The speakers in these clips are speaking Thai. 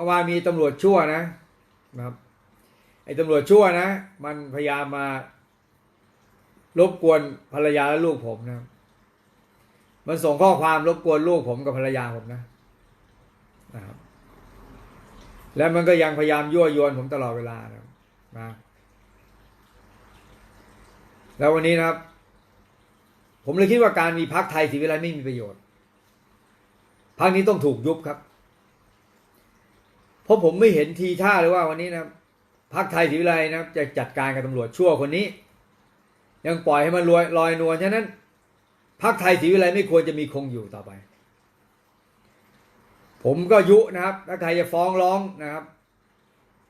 มื่อวานมีตำรวจชั่วนะนะครับ ไอ้ตำรวจชั่วนะ มันพยายามมารบกวนภรรยาและลูกผมนะ มันส่งข้อความรบกวนลูกผมกับภรรยาผมนะนะครับ แล้วมันก็ยังพยายามยั่วยวนผมตลอดเวลานะครับนะแล้ววันนี้นะครับ ผมเลยคิดว่าการมีพักไทยศรีวิไลไม่มีประโยชน์พักนี้ต้องถูกยุบครับ เพราะผมไม่เห็นทีท่าเลยว่าวันนี้นะครับพักไทยศรีวิไลนะจะจัดการกับตำรวจชั่วคนนี้ ยังปล่อยให้มันลอยลอยนวลฉะนั้นพักไทยศรีวิไลไม่ควรจะมีคงอยู่ต่อไป ผมก็ยุนะครับถ้าใครจะฟ้องร้องนะครับ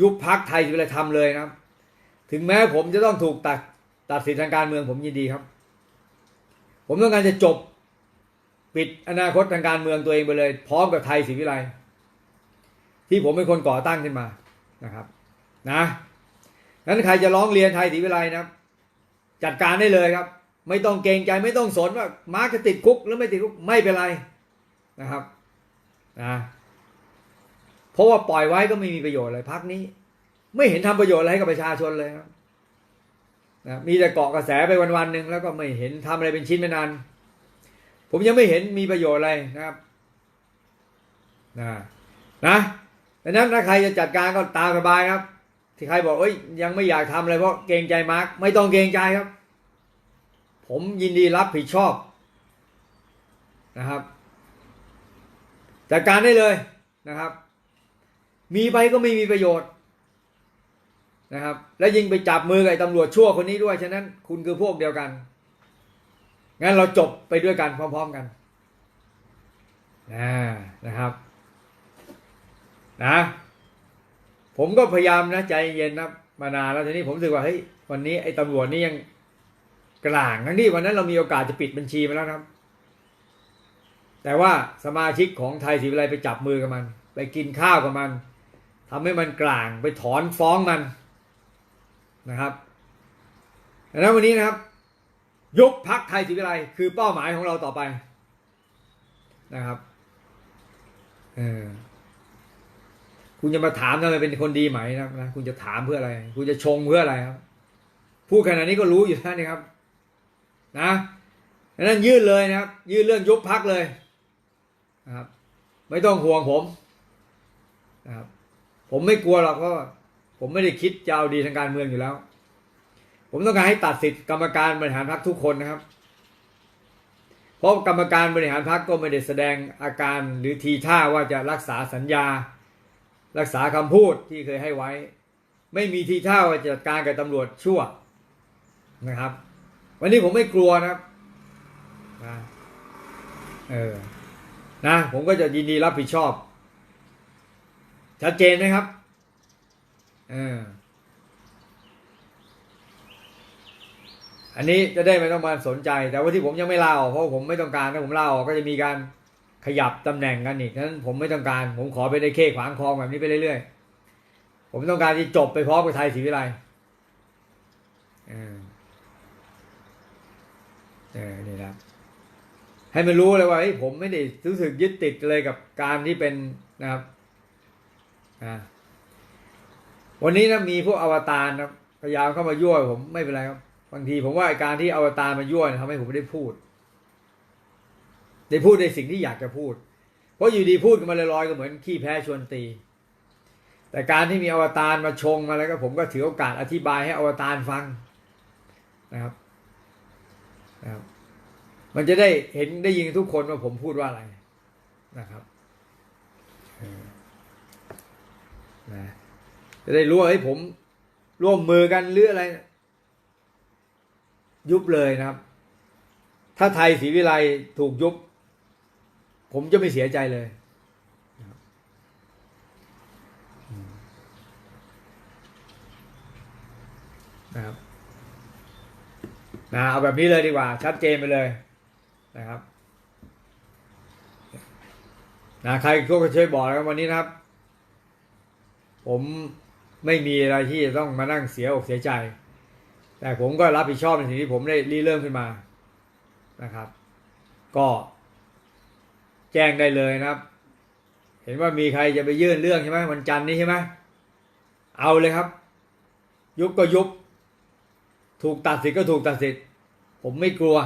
ยุบพักไทยศรีวิไลทำเลยนะครับ ถึงแม้ผมจะต้องถูกตัดตัดสิทธิทางการเมืองผมยินดีครับ ผมต้องการจะจบปิดอนาคตทางการเมืองตัวเองไปเลย พร้อมกับไทยศรีวิไล ที่ผมเป็นคนก่อตั้งขึ้นมานะครับ นะนั้นใครจะร้องเรียนไทยศรีวิไลนะครับจัดการได้เลยครับ ไม่ต้องเกรงใจไม่ต้องสนว่ามาร์คจะติดคุกหรือไม่ติดคุกไม่เป็นไรนะครับนะเพราะว่าปล่อยไว้ก็ไม่มีประโยชน์เลยพักนี้ ไม่เห็นทำประโยชน์อะไรให้กับประชาชนเลยครับนะมีแต่เกาะกระแสไปวันๆหนึ่งแล้วก็ไม่เห็นทำอะไรเป็นชิ้นเป็นอันผมยังไม่เห็นมีประโยชน์อะไรนะครับนะนะ ดังนั้นถ้าใครจะจัดการก็ตามสบายครับ ที่ใครบอกเอ้ยยังไม่อยากทำอะไรเพราะเกรงใจมาร์กไม่ต้องเกรงใจครับ ผมยินดีรับผิดชอบนะครับ จัดการได้เลยนะครับ มีไปก็ไม่มีประโยชน์นะครับ และยิงไปจับมือกับตำรวจชั่วคนนี้ด้วยฉะนั้นคุณคือพวกเดียวกันงั้นเราจบไปด้วยกันพร้อม ๆกันนะนะครับ นะ ผมก็พยายามนะใจเย็นนะมานานแล้วทีนี้ผมรู้สึกว่าเฮ้ยวันนี้ไอ้ตำรวจนี่ยังกลางทั้งที่วันนั้นเรามีโอกาสจะปิดบัญชีมาแล้วนะครับ แต่ว่าสมาชิกของไทยศรีวิไลไปจับมือกับมัน ไปกินข้าวกับมันทำให้มันกลางไปถอนฟ้องมันนะครับดังนั้นวันนี้นะครับ ยกพักไทยศรีวิไลคือเป้าหมายของเราต่อไปนะครับ เออ คุณจะมาถามทำไมเป็นคนดีไหมนะนะคุณจะถามเพื่ออะไร คุณจะชงเพื่ออะไรครับพูดขนาดนี้ก็รู้อยู่แล้วนี่ครับ นะดังนั้นยื่นเลยนะครับ ยื่นเรื่องยุบพักเลยนะครับ ไม่ต้องห่วงผมนะครับ ผมไม่กลัวหรอกเพราะผมไม่ได้คิดจะเอาดีทางการเมืองอยู่แล้ว ผมต้องการให้ตัดสิทธิ์กรรมการบริหารพรรคทุกคนนะครับ เพราะกรรมการบริหารพรรคก็ไม่ได้แสดงอาการหรือทีท่าว่าจะรักษาสัญญา รักษาคำพูดที่เคยให้ไว้ ไม่มีทีท่าว่าจะจัดการกับตำรวจชั่วนะครับ วันนี้ผมไม่กลัวนะครับนะเออนะผมก็จะยินดีรับผิดชอบ ชัดเจนไหมครับเอออันนี้จะได้ไม่ต้องมาสนใจ แต่ว่าที่ผมยังไม่ลาออกเพราะผมไม่ต้องการถ้าผมลาออกก็จะมีการ ขยับตำแหน่งกันอีกฉะนั้นผมไม่ต้องการ ผมขอไปได้เข้ขวางคลองแบบนี้ไปเรื่อยๆ ผมต้องการที่จบไปพร้อมกับไทยศรีวิไลเออเออนี่นะให้มันรู้เลยว่าเฮ้ยผมไม่ได้รู้สึกยึดติดเลยกับการที่เป็นนะครับอ่าวันนี้นะมีพวกอวตารนะพยายามเข้ามายั่วผมไม่เป็นไรครับบางทีผมว่าการที่อวตารมายั่วเนี่ยทำให้ผมไม่ได้พูด ได้พูดในสิ่งที่อยากจะพูด เพราะอยู่ดีพูดกันมาลอยๆก็เหมือนขี้แพ้ชวนตี แต่การที่มีอวตารมาชงมาแล้วก็ผมก็ถือโอกาสอธิบายให้อวตารฟังนะครับนะครับมันจะได้เห็นได้ยินทุกคนว่าผมพูดว่าอะไรนะครับนะจะได้รู้ว่าเฮ้ผม ร่วมมือกันหรืออะไร ยุบเลยนะครับ ถ้าไทยศรีวิไลถูกยุบ ผมจะไม่เสียใจเลย นะครับนะเอาแบบนี้เลยดีกว่า ชัดเจนไปเลยนะครับนะใครก็ช่วยบอกแล้ววันนี้นะครับ ผมไม่มีอะไรที่จะต้องมานั่งเสียอกเสียใจ แต่ผมก็รับผิดชอบในสิ่งที่ผมได้ริเริ่มขึ้นมานะครับ ก็ แจ้งได้เลยนะครับ เห็นว่ามีใครจะไปยื่นเรื่องใช่ไหมวันจันทร์นี้ใช่ไหมเอาเลยครับ ยุบก็ยุบ ถูกตัดสิทธิ์ก็ถูกตัดสิทธิ์ผมไม่กลัว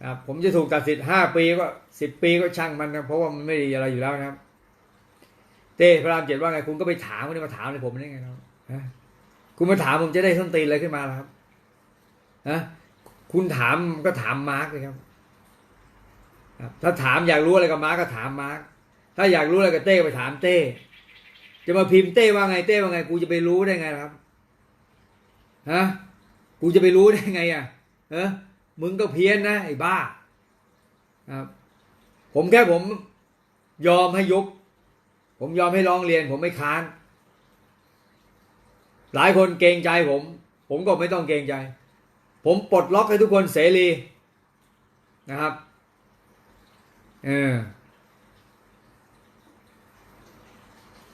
นะครับผมจะถูกตัดสิทธิ์ห้าปีก็สิบปีก็ช่างมันนะเพราะว่ามันไม่ดีอะไรอยู่แล้วนะครับ เต้พระรามเจ็ดว่าไงคุณก็ไปถามคุณมาถามเลยผมได้ไงครับคุณมาถามผมจะได้ส้นตีนอะไรขึ้นมาล่ะครับฮะคุณถามก็ถามมาร์กเลยครับ ถ้าถามอยากรู้อะไรกับมาร์กก็ถามมาร์กถ้าอยากรู้อะไรกับเต้ไปถามเต้ จะมาพิมพ์เต้ว่าไงเต้ว่าไง กูจะไปรู้ได้ไงครับฮะกูจะไปรู้ได้ไงอะเออมึงก็เพี้ยนนะไอ้บ้าครับผมแค่ผมยอมให้ยุบผมยอมให้ร้องเรียน ผมไม่ค้าน หลายคนเกรงใจผม ผมก็ไม่ต้องเกรงใจ ผมปลดล็อกให้ทุกคนเสรีนะครับ เออ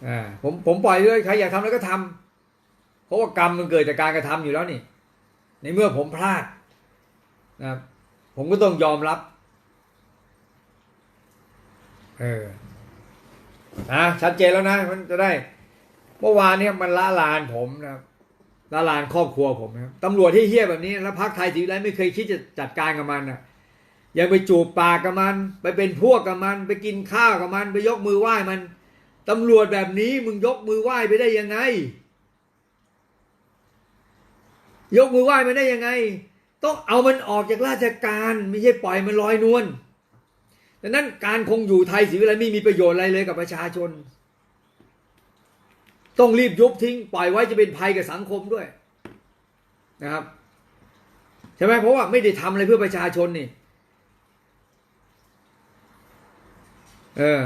อ่าผมผมปล่อยเลยใครอยากทำอะไรก็ทำเพราะว่ากรรมมันเกิดจากการกระทำอยู่แล้วนี่ ในเมื่อผมพลาดนะผมก็ต้องยอมรับ เออนะชัดเจนแล้วนะ มันจะได้ เมื่อวานเนี่ยมันละลานผมนะครับละลานครอบครัวผมนะครับตำรวจที่เฮี้ยแบบนี้ แล้วพักไทยสีวิไลไม่เคยคิดจะจัดการกับมันนะ ยังไปจูบปากกับมัน ไปเป็นพวกกับมัน ไปกินข้าวกับมัน ไปยกมือไหว้มันตำรวจแบบนี้มึงยกมือไหว้ไปได้ยังไง ยกมือไหว้มันได้ยังไง ต้องเอามันออกจากราชการไม่ใช่ปล่อยมันลอยนวลดังนั้นการคงอยู่ไทยศรีวิไลไม่มีประโยชน์อะไรเลยกับประชาชน ต้องรีบยุบทิ้งปล่อยไว้จะเป็นภัยกับสังคมด้วยนะครับใช่ไหมเพราะว่าไม่ได้ทำอะไรเพื่อประชาชนนี่ เออ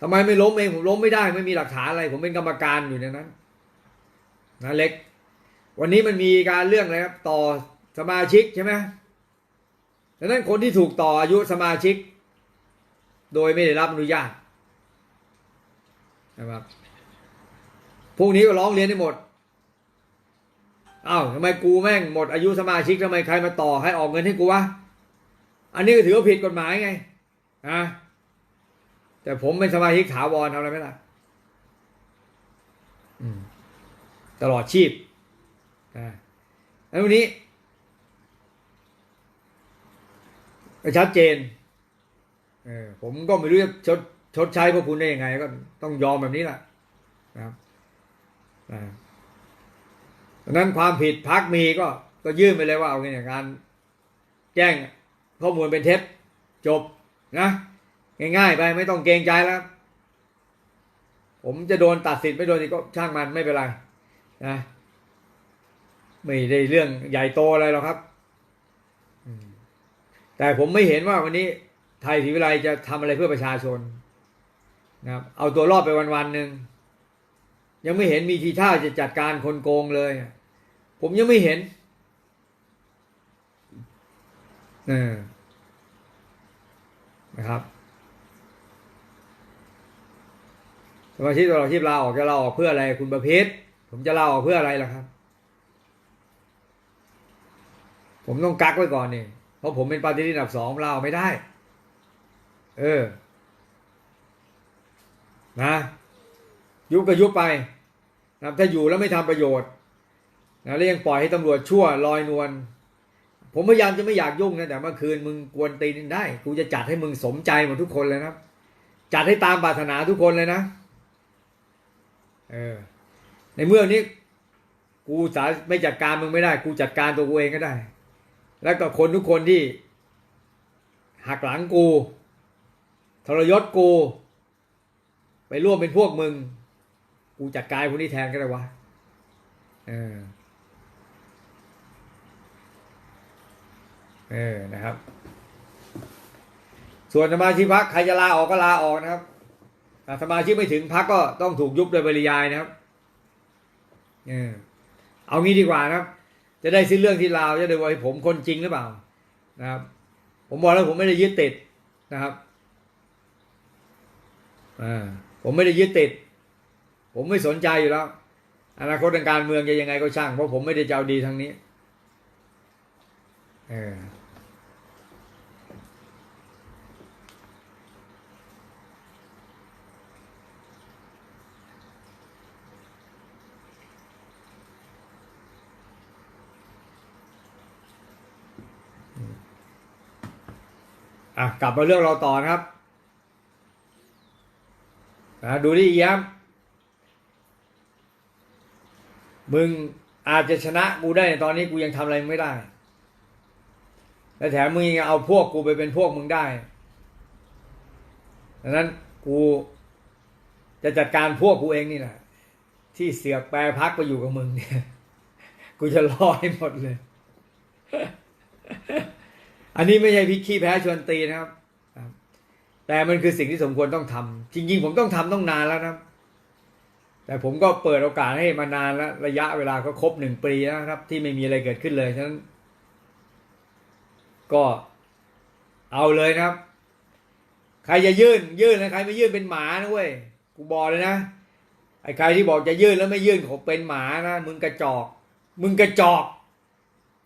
ทำไมไม่ล้มเองผมล้มไม่ได้ ไม่มีหลักฐานอะไร ผมเป็นกรรมการอยู่ในนั้นนะเล็ก วันนี้มันมีการเรื่องอะไรครับ ต่อสมาชิกใช่ไหมดังนั้นคนที่ถูกต่ออายุสมาชิก โดยไม่ได้รับอนุญาตนะครับพวกนี้ก็ร้องเรียนได้หมดอ้าวทำไมกูแม่งหมดอายุสมาชิกทำไมใครมาต่อให้ออกเงินให้กูวะ อันนี้ก็ถือว่าผิดกฎหมายไง อะแต่ผมเป็นสมาชิกถาวรทำอะไรไม่ได้ตลอดชีพอ่าแล้ววันนี้ชัดเจนเออผมก็ไม่รู้จะชดชดใช้พวกคุณได้ยังไง ก็ต้องยอมแบบนี้แหละนะครับดังนั้นความผิดพักมีก็ก็ยื่นไปเลยว่าเอาเงินอย่างการแจ้งข้อมูลเป็นเท็จจบ นะง่ายๆไปไม่ต้องเกรงใจแล้ว ผมจะโดนตัดสิทธิ์ไม่โดนก็ช่างมันไม่เป็นไรนะไม่ได้เรื่องใหญ่โตอะไรหรอกครับแต่ผมไม่เห็นว่าวันนี้ไทยศรีวิไลจะทำอะไรเพื่อประชาชนนะครับเอาตัวรอดไปวันๆหนึ่งยังไม่เห็นมีทีท่าจะจัดการคนโกงเลย ผมยังไม่เห็น เออ นะครับสมาชิกตลอดชีพลาออกจะลาออกเพื่ออะไรคุณประเภทผมจะลาออกเพื่ออะไรล่ะครับ ผมต้องกักไว้ก่อนนี่เพราะผมเป็นปฏิริษีอันดับสองลาออกไม่ได้ เออ นะ ยุบก็ยุบไปนะถ้าอยู่แล้วไม่ทำประโยชน์นะแล้วยังปล่อยให้ตำรวจชั่วลอยนวล ผมพยายามจะไม่อยากยุ่งนะแต่เมื่อคืนมึงกวนตีนได้ กูจะจัดให้มึงสมใจหมดทุกคนเลยนะจัดให้ตามปรารถนาทุกคนเลยนะ เออ ในเมื่อนี้ กูสาไม่จัดการมึงไม่ได้ กูจัดการตัวกูเองก็ได้ แล้วก็คนทุกคนที่ หักหลังกูทรยศกู ไปร่วมเป็นพวกมึง กูจัดการพวกนี้แทนก็ได้วะ เออ เออนะครับ ส่วนสมาชิกพักใครจะลาออกก็ลาออกนะครับสมาชิกไม่ถึงพักก็ต้องถูกยุบโดยปริยายนะครับเออเอางี้ดีกว่านะครับ จะได้สิ้นเรื่องที่ลาวจะได้ว่าผมคนจริงหรือเปล่า นะครับ ผมบอกแล้วผมไม่ได้ยึดติดนะครับอ่าผมไม่ได้ยึดติด ผมไม่สนใจอยู่แล้วอนาคตทางการเมืองจะยังไงก็ช่าง เพราะผมไม่ได้จะเอาดีทางนี้ เออ อะกลับมาเรื่องเราต่อนะครับอะดูดิแย้มมึงอาจจะชนะกูได้ในตอนนี้กูยังทำอะไรไม่ได้ และแถมมึงยังเอาพวกกูไปเป็นพวกมึงได้ดังนั้นกูจะจัดการพวกกูเองนี่แหละที่เสือกแปรพักไปอยู่กับมึงเนี่ย กูจะรอให้หมดเลย อันนี้ไม่ใช่พิกขี้แพ้ชวนตีนะครับ แต่มันคือสิ่งที่สมควรต้องทำจริง ๆ ผมต้องทำต้องนานแล้วนะครับแต่ผมก็เปิดโอกาสให้มานานแล้ว ระยะเวลาก็ครบหนึ่งปีแล้วนะครับ ที่ไม่มีอะไรเกิดขึ้นเลยฉะนั้น ก็เอาเลยนะครับ ใครจะยื่น ยื่นนะใครไม่ยื่นเป็นหมานะเว้ยกูบอกเลยนะไอ้ใครที่บอกจะยื่นแล้วไม่ยื่นเขาเป็นหมานะมึงกระจอก มึงกระจอก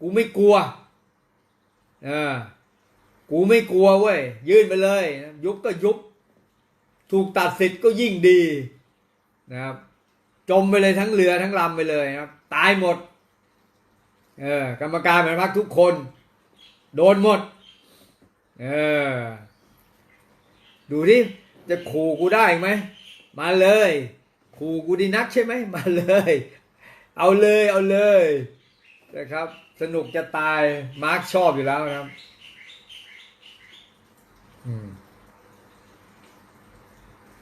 กูไม่กลัว ออกูไม่กลัวเว้ยยื่นไปเลย ยุบก็ยุบ ถูกตัดสิทธิ์ก็ยิ่งดีนะครับ จมไปเลยทั้งเรือทั้งลำไปเลยนะครับ ตายหมดเออกรรมการบรรพักทุกคน โดนหมดเออดูที่จะขู่กูได้ไหมมาเลย ขู่กูดีนักใช่ไหมมาเลย เอาเลยเอาเลย นะครับ สนุกจะตายมาร์คชอบอยู่แล้วนะครับอ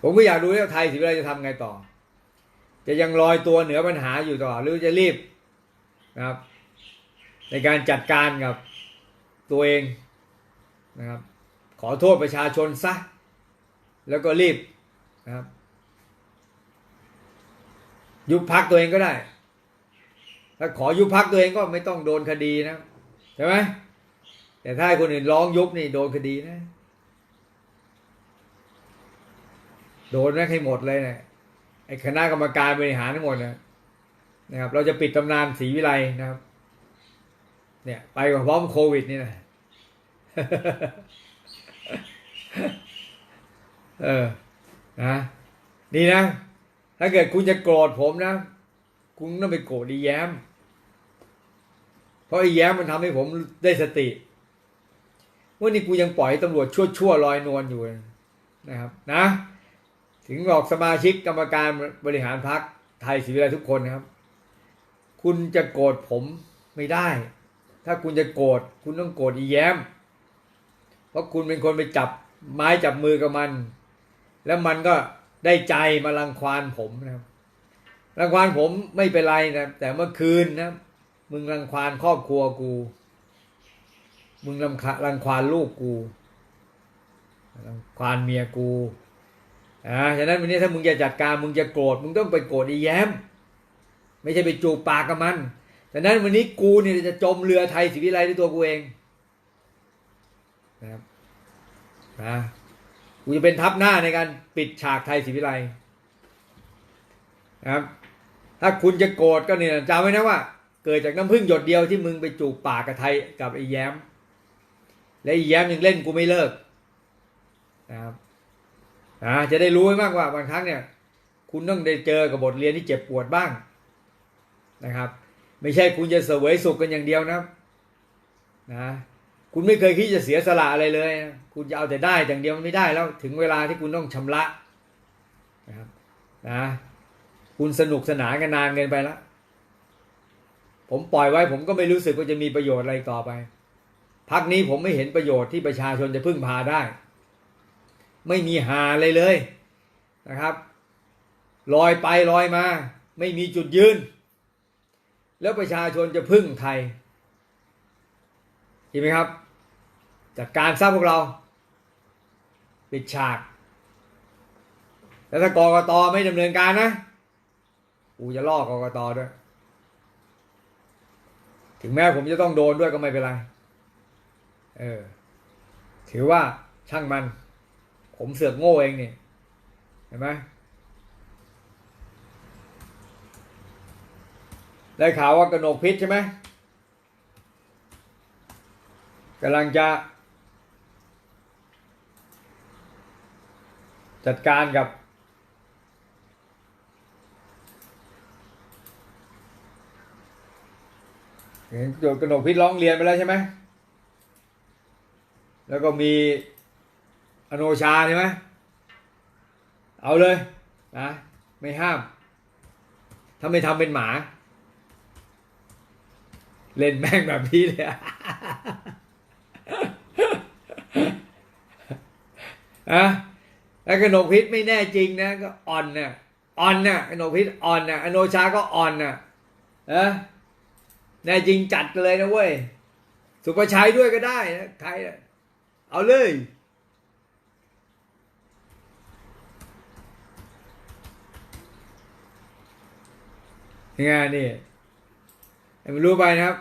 ผมก็อยากดูว่าไทยสิวิไลจะทำไงต่อ จะยังลอยตัวเหนือปัญหาอยู่ต่อ หรือจะรีบนะครับ ในการจัดการกับตัวเองนะครับ ขอโทษประชาชนซะ แล้วก็รีบนะครับ ยุบพักตัวเองก็ได้ ถ้าขอยุบพักตัวเองก็ไม่ต้องโดนคดีนะใช่ไหมแต่ถ้าคนอื่นร้องยุบนี่โดนคดีนะ โดนแม่งให้หมดเลยเนะี่ยไอ้คณะกรรมการบริหารทั้งหมดนะนะครับ เราจะปิดตำนานศรีวิไลนะครับ เนี่ย ไปกับพร้อมโควิดนี่นะเออนะนี่นะ ถ้าเกิดคุณจะโกรธผมนะ คุณต้องไปโกรธอีแย้ม เพราะอีแย้มมันทำให้ผมได้สติว่านี่กูยังปล่อยให้ตำรวจชั่วชั่วๆลอยนวลอยู่นะครับ นะ ถึงบอกสมาชิกกรรมการบริหารพรรคไทยศรีวิไลทุกคนนะครับ คุณจะโกรธผมไม่ได้ ถ้าคุณจะโกรธคุณต้องโกรธอีแย้ม เพราะคุณเป็นคนไปจับไม้จับมือกับมัน แล้วมันก็ได้ใจมารังควานผมนะครับ รังควานผมไม่เป็นไรนะแต่เมื่อคืนนะมึงรังควานครอบครัวกู มึงรังคารังควานลูกกูรังควานเมียกูอ่าฉะนั้นวันนี้ถ้ามึงจะจัดการมึงจะโกรธมึงต้องไปโกรธอีแย้ม ไม่ใช่ไปจูบปากกับมันฉะนั้นวันนี้กูเนี่ยจะจมเรือไทยศรีวิไลด้วยตัวกูเองนะครับนะกูจะเป็นทัพหน้าในการปิดฉากไทยศรีวิไลนะครับ ถ้าคุณจะโกรธก็เนี่ยจำไว้นะว่า เกิดจากน้ำพึ่งหยดเดียวที่มึงไปจูบปากกับไทยกับไอ้แย้ม และไอ้แย้มยังเล่นกูไม่เลิกนะครับนะจะได้รู้ไว้มากว่าบางครั้งเนี่ย คุณต้องได้เจอกับบทเรียนที่เจ็บปวดบ้างนะครับ ไม่ใช่คุณจะเสวยสุขกันอย่างเดียวนะนะคุณไม่เคยคิดจะเสียสละอะไรเลย คุณจะเอาแต่ได้อย่างเดียวมันไม่ได้แล้วถึงเวลาที่คุณต้องชำระนะครับนะ คุณสนุกสนานกันนานเกินไปแล้วผมปล่อยไว้ ผมก็ไม่รู้สึกว่าจะมีประโยชน์อะไรต่อไปพักนี้ผมไม่เห็นประโยชน์ที่ประชาชนจะพึ่งพาได้ ไม่มีหาเลยเลยนะครับลอยไปลอยมา ไม่มีจุดยืน แล้วประชาชนจะพึ่งใครเห็นไหมครับจัดการซะพวกเราปิดฉาก แล้วถ้ากรกตไม่ดำเนินการนะ กูจะล่อกกตด้วย ถึงแม้ผมจะต้องโดนด้วยก็ไม่เป็นไร เออ ถือว่าช่างมัน ผมเสือกโง่เองนี่ เห็นไหมได้ข่าวว่ากระหนกพิษใช่ไหมกำลังจะ จัดการกับ เห็นโดดกระหนกพิษร้องเรียนไปแล้วใช่ไหม แล้วก็มีอโนชาใช่ไหม เอาเลยนะไม่ห้าม ถ้าไม่ทำเป็นหมา เล่นแม่งแบบนี้เลยอะแล้วกนกพิษไม่แน่จริงนะ ก็อ่อนน่ะอ่อนน่ะกนกพิษอ่อนน่ะอโนชาก็อ่อนน่ะเอะ แน่จริงจัดเลยนะเว้ย สุประชัยด้วยก็ได้นะใครนะเอาเลยงไงนี่ให้มันรู้ไปนะครับ